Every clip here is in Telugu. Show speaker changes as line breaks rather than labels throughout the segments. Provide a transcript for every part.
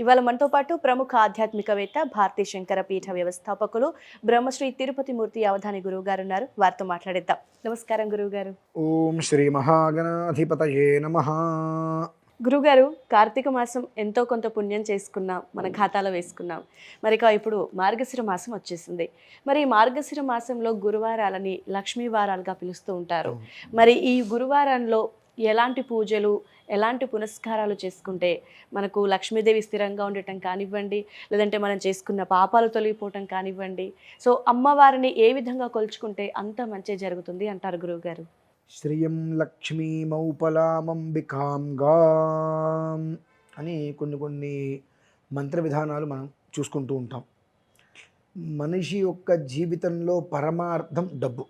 ఇవాళ మనతో పాటు ప్రముఖ ఆధ్యాత్మికవేత్త భారతీ శంకర పీఠ వ్యవస్థాపకులు బ్రహ్మశ్రీ తిరుపతి మూర్తి అవధాని గురువు గారు ఉన్నారు. వారితో మాట్లాడిద్దాం. నమస్కారం గురువు గారు
ఓం శ్రీ మహాగణాధిపతయే నమ.
గురుగారు కార్తీక మాసం ఎంతో కొంత పుణ్యం చేసుకున్నాం. మన ఖాతాలో వేసుకున్నాం. మరి ఇప్పుడు మార్గశిర మాసం వచ్చేసింది. మరి మార్గశిర మాసంలో గురువారాలని లక్ష్మీ వారాలుగా పిలుస్తూ ఉంటారు. మరి ఈ గురువారంలో ఎలాంటి పూజలు ఎలాంటి పునస్కారాలు చేసుకుంటే మనకు లక్ష్మీదేవి స్థిరంగా ఉండటం కానివ్వండి లేదంటే మనం చేసుకున్న పాపాలు తొలగిపోవటం కానివ్వండి. సో అమ్మవారిని ఏ విధంగా కొలుచుకుంటే అంత మంచి జరుగుతుంది అంటారు గురువుగారు.
శ్రియం లక్ష్మీమౌపలామంబికాం గాం అని కొన్ని కొన్ని మంత్ర విధానాలు మనం చూసుకుంటూ ఉంటాం. మనిషి యొక్క జీవితంలో పరమార్థం డబ్బు.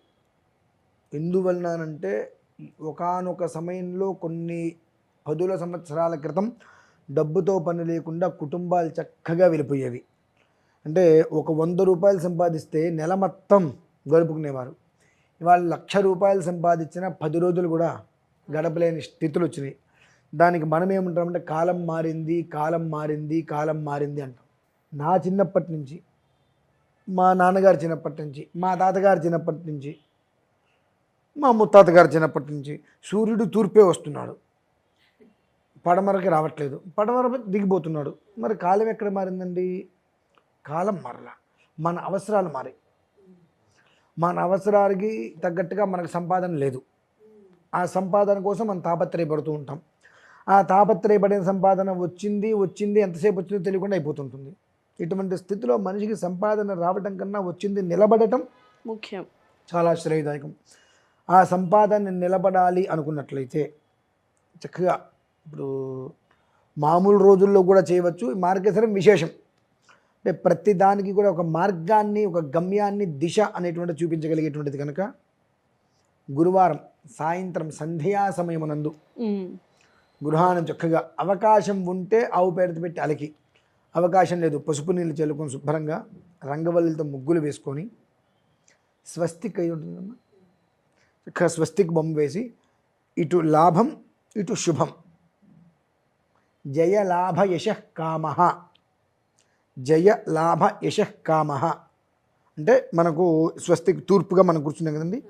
ఎందువలనంటే ఒకానొక సమయంలో కొన్ని పదుల సంవత్సరాల క్రితం డబ్బుతో పని లేకుండా కుటుంబాలు చక్కగా వెళ్ళిపోయేవి అంటే ఒక వంద రూపాయలు సంపాదిస్తే నెల మొత్తం గడుపుకునేవారు. ఇవాళ లక్ష రూపాయలు సంపాదించిన పది రోజులు కూడా గడపలేని స్థితులు వచ్చినాయి. దానికి మనం ఏమంటామంటే కాలం మారింది కాలం మారింది కాలం మారింది అంటాం. నా చిన్నప్పటి నుంచి మా నాన్నగారు చిన్నప్పటి నుంచి మా తాతగారు చిన్నప్పటి నుంచి మా ముత్తాతగారు చిన్నప్పటి నుంచి సూర్యుడు తూర్పే వస్తున్నాడు. పడమరకి రావట్లేదు. పడమర దిగిపోతున్నాడు. మరి కాలం ఎక్కడ మారిందండి? కాలం మారలా. మన అవసరాలు మారాయి. మన అవసరాలకి తగ్గట్టుగా మనకు సంపాదన లేదు. ఆ సంపాదన కోసం మనం తాపత్రయపడుతూ ఉంటాం. ఆ తాపత్రయపడిన సంపాదన వచ్చింది వచ్చింది ఎంతసేపు వచ్చిందో తెలియకుండా అయిపోతుంటుంది. ఇటువంటి స్థితిలో మనిషికి సంపాదన రావటం కన్నా వచ్చింది నిలబడటం
ముఖ్యం.
చాలా శ్రేయదాయకం. ఆ సంపాదన నిలబడాలి అనుకున్నట్లయితే చక్కగా ఇప్పుడు మామూలు రోజుల్లో కూడా చేయవచ్చు. ఈ మార్గశరం విశేషం. అంటే ప్రతి దానికి కూడా ఒక మార్గాన్ని ఒక గమ్యాన్ని దిశ అనేటువంటి చూపించగలిగేటువంటిది కనుక గురువారం సాయంత్రం సంధ్యా సమయమునందు. గృహాన్ని చక్కగా అవకాశం ఉంటే ఆవు పేడత పెట్టి అలకి. అవకాశం లేదు. పసుపు నీళ్ళు చల్లుకొని శుభ్రంగా రంగవల్లితో ముగ్గులు వేసుకొని స్వస్తిక్ అయి ఉంటుందమ్మా. స్వస్తిక్ బొమ్మ వేసి ఇటు లాభం ఇటు శుభం. జయ లాభ యశ కామ. జయ లాభ యశ కామ. అంటే మనకు స్వస్తిక్ తూర్పుగా మనం కూర్చున్నాం కదండి?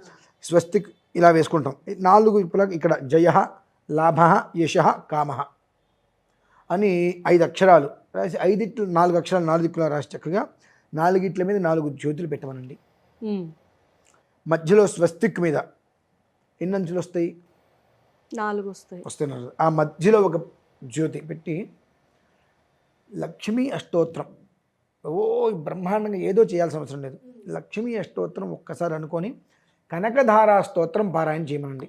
స్వస్తిక్ ఇలా వేసుకుంటాం. నాలుగు ఇప్పుల ఇక్కడ జయ లాభ యశ కామ అని ఐదు అక్షరాలు రాసి ఐదిట్లు నాలుగు అక్షరాలు నాలుగు దిక్కులా రాసి చక్కగా నాలుగిట్ల మీద నాలుగు జ్యోతులు పెట్టమనండి. మధ్యలో స్వస్తిక్ మీద ఎన్ని అంచులు వస్తాయి
నాలుగు. వస్తాయి
వస్తున్నారు ఆ మధ్యలో ఒక జ్యోతి పెట్టి లక్ష్మీ అష్టోత్తరం ఓ బ్రహ్మాండంగా ఏదో చేయాల్సిన అవసరం లేదు. లక్ష్మీ అష్టోత్తరం ఒక్కసారి అనుకొని కనకధారా స్తోత్రం పారాయణ చేయమనండి.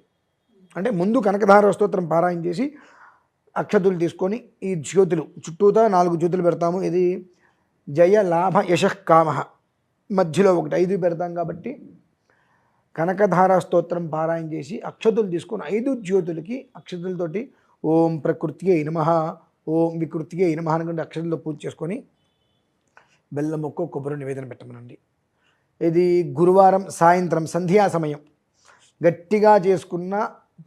అంటే ముందు కనకధారా స్తోత్రం పారాయణ చేసి అక్షతులు తీసుకొని ఈ జ్యోతులు చుట్టూతా నాలుగు జ్యోతులు పెడతాము. ఇది జయ లాభ యశ కామ. మధ్యలో ఒకటి ఐదు పెడతాం కాబట్టి కనకధార స్తోత్రం పారాయణ చేసి అక్షతులు తీసుకొని ఐదు జ్యోతులకి అక్షతులతోటి ఓం ప్రకృతియే నమ ఓం వికృతియే నమ అనుకుంటే అక్షతులతో పూజ చేసుకొని బెల్లం మొక్క కొబ్బరి నివేదన పెట్టమనండి. ఇది గురువారం సాయంత్రం సంధ్యా సమయం. గట్టిగా చేసుకున్న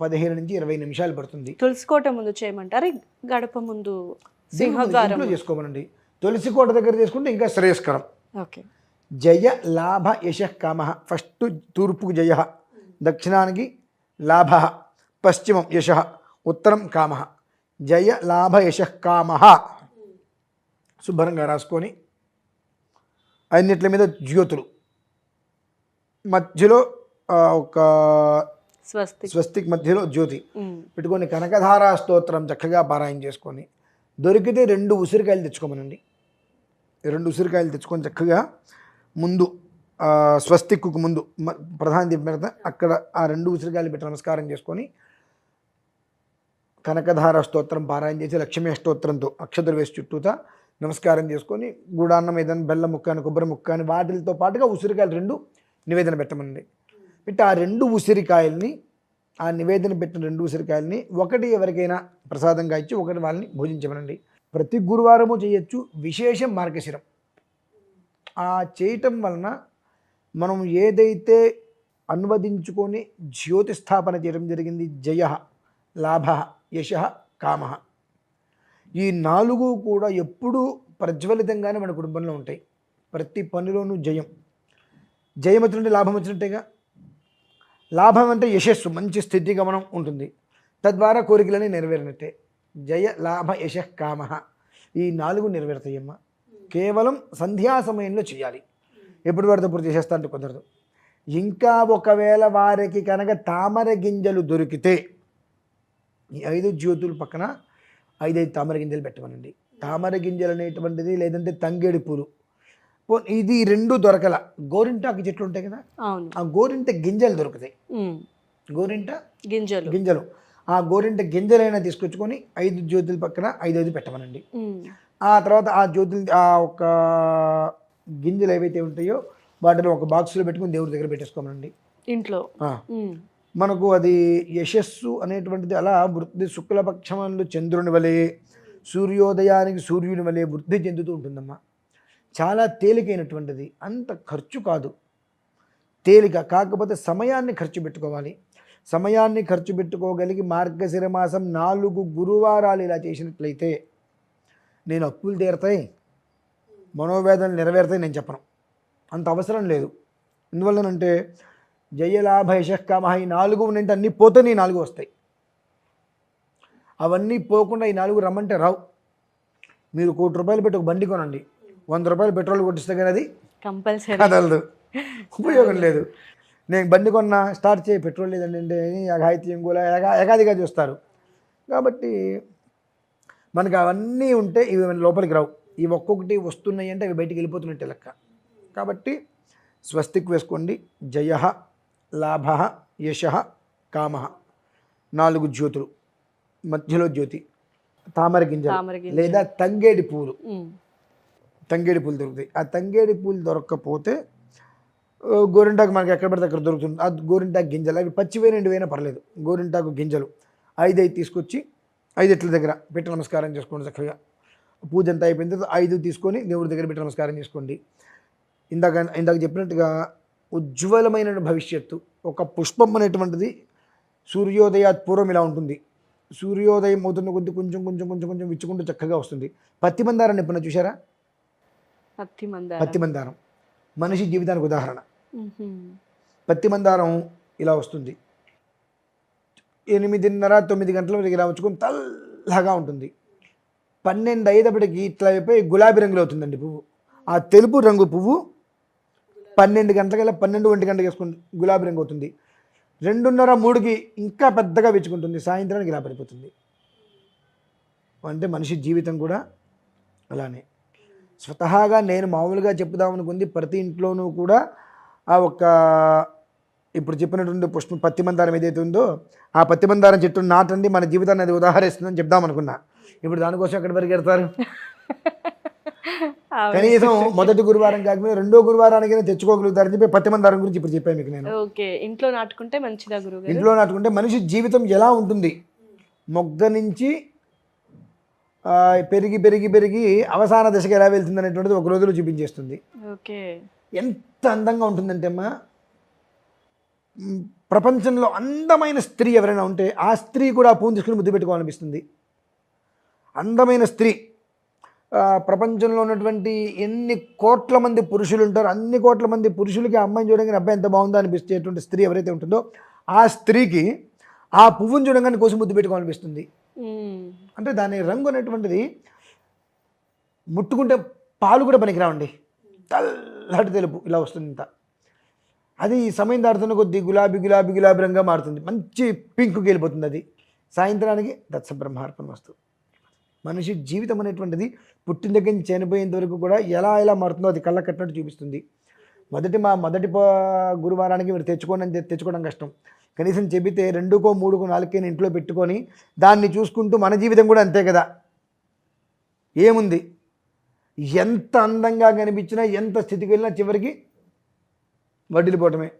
పదిహేను నుంచి ఇరవై నిమిషాలు పడుతుంది.
తులసి కోట ముందు చేయమంటారు? గడప ముందు
చేసుకోమనండి. తులసి కోట దగ్గర చేసుకుంటే ఇంకా శ్రేయస్కరం.
ఓకే.
జయ లాభ యశ కామ. ఫస్ట్ తూర్పుకు జయ. దక్షిణానికి లాభ. పశ్చిమం యశ. ఉత్తరం కామ. జయ లాభ యశ కామ. శుభ్రంగా రాసుకొని అన్నిట్ల మీద జ్యోతులు. మధ్యలో ఒక
స్వస్తి
స్వస్తిక్ మధ్యలో జ్యోతి. పెట్టుకొని కనకధారా స్తోత్రం చక్కగా పారాయణ చేసుకొని దొరికితే రెండు ఉసిరికాయలు తెచ్చుకోమనండి. రెండు ఉసిరికాయలు తెచ్చుకొని చక్కగా ముందు స్వస్తిక్కుకు స్వస్తిక్కు ముందు మ- ప్రధాన దీపం అక్కడ ఆ రెండు ఉసిరికాయలు పెట్టి నమస్కారం చేసుకొని కనకధార స్తోత్రం పారాయణ చేసి లక్ష్మీ అష్టోత్తరంతో అక్షతలు చుట్టూతా నమస్కారం చేసుకొని గుడాన్నం ఏదైనా బెల్లం ముక్క అని కొబ్బరి ముక్క అని వాటితో పాటుగా ఉసిరికాయలు రెండు నివేదన పెట్టమనండి. పెట్టి ఆ రెండు ఉసిరికాయల్ని ఆ నివేదన పెట్టిన రెండు ఉసిరికాయల్ని ఒకటి ఎవరికైనా ప్రసాదంగా ఇచ్చి ఒకటి వాళ్ళని భోజించమనండి. ప్రతి గురువారము చేయొచ్చు విశేషం మార్గశిరం. ఆ చేయటం వలన మనం ఏదైతే అనువదించుకొని జ్యోతి స్థాపన చేయడం జరిగింది జయ లాభ యశ కామ. ఈ నాలుగు కూడా ఎప్పుడూ ప్రజ్వలితంగానే మన కుటుంబంలో ఉంటాయి. ప్రతి పనిలోనూ జయం. జయం వచ్చినట్టే లాభం వచ్చినట్టేగా? లాభం అంటే యశస్సు మంచి స్థితి గమనం ఉంటుంది. తద్వారా కోరికలని నెరవేరినట్టే. జయ లాభ యశ కామ. ఈ నాలుగు నెరవేరుతాయమ్మా. కేవలం సంధ్యా సమయంలో చేయాలి. ఎప్పుడు పడితే అప్పుడు చేసేస్తా అంటే కుదరదు. ఇంకా ఒకవేళ వారికి కనుక తామర గింజలు దొరికితే ఈ ఐదు జ్యోతుల పక్కన ఐదైదు తామర గింజలు పెట్టమనండి. తామర గింజలు అనేటువంటిది లేదంటే తంగేడి పూలు. ఇది రెండు దొరకల. గోరింటాకు చెట్లు ఉంటాయి కదా? ఆ గోరింట గింజలు దొరుకుతాయి. గోరింట
గింజలు.
గింజలు. ఆ గోరింట గింజలైనా తీసుకొచ్చుకొని ఐదు జ్యోతుల పక్కన ఐదు ఐదు పెట్టమనండి. ఆ తర్వాత ఆ జ్యోతులు ఆ ఒక గింజలు ఏవైతే ఉంటాయో వాటిని ఒక బాక్స్లో పెట్టుకుని దేవుడి దగ్గర పెట్టేసుకోమనండి.
ఇంట్లో.
మనకు అది యశస్సు అనేటువంటిది అలా వృద్ధి శుక్లపక్షమంలో చంద్రుని వలె సూర్యోదయానికి సూర్యుని వలె వృద్ధి చెందుతూ ఉంటుందమ్మా. చాలా తేలికైనటువంటిది. అంత ఖర్చు కాదు. తేలిక కాకపోతే సమయాన్ని ఖర్చు పెట్టుకోవాలి. సమయాన్ని ఖర్చు పెట్టుకోగలిగి మార్గశిర మాసం నాలుగు గురువారాలు ఇలా చేసినట్లయితే నేను అప్పులు తీరతాయి మనోవేదనలు నెరవేరుతాయి నేను చెప్పను. అంత అవసరం లేదు. ఎందువల్లనంటే జయలాభ యశకామ ఈ నాలుగు ఉన్నంటే అన్నీ పోతే నీ నాలుగు వస్తాయి. అవన్నీ పోకుండా ఈ నాలుగు రమ్మంటే రావు. మీరు కోటి రూపాయలు పెట్టి ఒక బండి కొనండి. వంద రూపాయలు పెట్రోల్ కొట్టిస్తే కానీ అది
కంపల్సరీ.
కదలదు. ఉపయోగం లేదు. నేను బండి కొన్నా స్టార్ట్ చేయి పెట్రోల్ లేదండి అంటే అఘాయిత్యం కూడా ఎగా ఎగాదిగా చూస్తారు. కాబట్టి మనకి అవన్నీ ఉంటే ఇవి లోపలికి రావు. ఇవి ఒక్కొక్కటి వస్తున్నాయి అంటే అవి బయటికి వెళ్ళిపోతున్నట్టే లెక్క. కాబట్టి స్వస్తిక్ వేసుకోండి. జయ లాభ యశ కామ. నాలుగు జ్యోతులు. మధ్యలో జ్యోతి. తామర గింజలు.
గింజలు.
లేదా తంగేడి పూలు. తంగేడి పూలు దొరుకుతాయి. ఆ తంగేడి పూలు దొరకకపోతే గోరింటాకు మనకి ఎక్కడ పడితే అక్కడ దొరుకుతుంది. ఆ గోరింటాకు గింజలు. అవి పచ్చివైన ఎండివైనా పర్లేదు. గోరింటాకు గింజలు. ఐదు ఐదు తీసుకొచ్చి ఐదిట్ల దగ్గర పెట్టి నమస్కారం చేసుకోండి చక్కగా. పూజ అంతా అయిపోయిన తర్వాత ఐదు తీసుకొని దేవుడి దగ్గర పెట్టి నమస్కారం చేసుకోండి. ఇందాక ఇందాక చెప్పినట్టుగా ఉజ్వలమైన భవిష్యత్తు ఒక పుష్పం అనేటువంటిది సూర్యోదయాత్ పూర్వం ఇలా ఉంటుంది. సూర్యోదయం అవుతున్న కొద్ది కొంచెం కొంచెం కొంచెం కొంచెం విచ్చుకుంటూ చక్కగా వస్తుంది. పత్తి మందారాన్ని ఎప్పుడన్నా చూసారా
పత్తి మందారం.
మనిషి జీవితానికి ఉదాహరణ. పత్తి మందారం ఇలా వస్తుంది. ఎనిమిదిన్నర తొమ్మిది గంటల వరకు ఇలా వచ్చుకొని ఉంటుంది. పన్నెండు అయ్యేటప్పటికి ఇట్లా అయిపోయి గులాబీ రంగులో అవుతుందండి పువ్వు. ఆ తెలుపు రంగు పువ్వు పన్నెండు గంటలకల్లా పన్నెండు ఒంటి గంటకి వేసుకుని గులాబీ రంగు అవుతుంది. రెండున్నర మూడుకి ఇంకా పెద్దగా వెచ్చుకుంటుంది. సాయంత్రానికి ఇలా పడిపోతుంది. అంటే మనిషి జీవితం కూడా అలానే. స్వతహాగా నేను మామూలుగా చెప్పుదామనుకుంది ప్రతి ఇంట్లోనూ కూడా ఆ ఒక్క ఇప్పుడు చెప్పినటువంటి పుష్పం పత్తి మందారం ఏదైతే ఉందో ఆ పత్తి మందారం చెట్టు నాటండి మన జీవితాన్ని అది ఉదాహరిస్తుందని చెప్దాం అనుకున్నా. ఇప్పుడు దానికోసం ఎక్కడి
అవును.
కనీసం మొదటి గురువారం కాకపోతే రెండో గురువారానికి తెచ్చుకోగలుగుతారని చెప్పి పత్తి మందారం గురించి ఇప్పుడు చెప్పాను మీకు నేను.
ఓకే. ఇంట్లో నాటుకుంటే మంచిదా గురుగారు?
ఇంట్లో నాటుకుంటే మనిషి జీవితం ఎలా ఉంటుంది? మొగ్గ నుంచి పెరిగి పెరిగి పెరిగి అవసాన దశకి ఎలా వెళ్తుంది అనేటువంటిది ఒక రోజులో చూపించేస్తుంది.
ఓకే.
ఎంత అందంగా ఉంటుందంటే అమ్మా ప్రపంచంలో అందమైన స్త్రీ ఎవరైనా ఉంటే ఆ స్త్రీ కూడా పూను తీసుకుని ముద్దు పెట్టుకోవాలనిపిస్తుంది. అందమైన స్త్రీ. ప్రపంచంలో ఉన్నటువంటి ఎన్ని కోట్ల మంది పురుషులు ఉంటారో అన్ని కోట్ల మంది పురుషులకి అమ్మాయిని చూడగానే అబ్బాయి ఎంత బాగుందో అనిపించేటువంటి స్త్రీ ఎవరైతే ఉంటుందో ఆ స్త్రీకి ఆ పువ్వును చూడగానే కోసి ముద్దు పెట్టుకోవాలనిపిస్తుంది. అంటే దాని రంగు అనేటువంటిది ముట్టుకుంటే పాలు కూడా పనికిరావండి. తెల్లటి తెలుపు ఇలా వస్తుంది ఇంత. అది ఈ సమయం దాటుతున్న కొద్దీ గులాబీ గులాబీ గులాబీ రంగా మారుతుంది. మంచి పింక్కి వెళ్ళిపోతుంది అది. సాయంత్రానికి దత్స బ్రహ్మార్పణ వస్తుంది మనిషి జీవితం అనేటువంటిది పుట్టిన దగ్గర నుంచి చనిపోయేంత వరకు కూడా ఎలా ఎలా మారుతుందో అది కళ్ళ కట్టినట్టు చూపిస్తుంది. మొదటి మా మొదటి గురువారానికి మీరు తెచ్చుకోండి అని తె- తెచ్చుకోవడం కష్టం. కనీసం చెబితే రెండుకో మూడుకో నాలుగుకైనా ఇంట్లో పెట్టుకొని దాన్ని చూసుకుంటూ మన జీవితం కూడా అంతే కదా. ఏముంది? ఎంత అందంగా కనిపించినా ఎంత స్థితికి వెళ్ళినా చివరికి వడ్డీలిపోవటమే.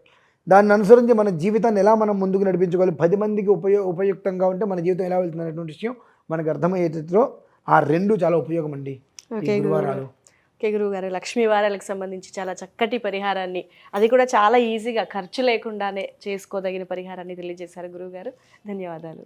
దాన్ని అనుసరించి మన జీవితాన్ని ఎలా మనం ముందుకు నడిపించుకోవాలి పది మందికి ఉపయో ఉపయుక్తంగా ఉంటే మన జీవితం ఎలా వెళ్తుంది అనేటువంటి విషయం మనకు అర్థమయ్యేటలో ఆ రెండు చాలా ఉపయోగం అండి గురువారాలు.
ఓకే గురువు గారు లక్ష్మీ వారాలకు సంబంధించి చాలా చక్కటి పరిహారాన్ని అది కూడా చాలా ఈజీగా ఖర్చు లేకుండానే చేసుకోదగిన పరిహారాన్ని తెలియజేశారు గురువు గారు. ధన్యవాదాలు.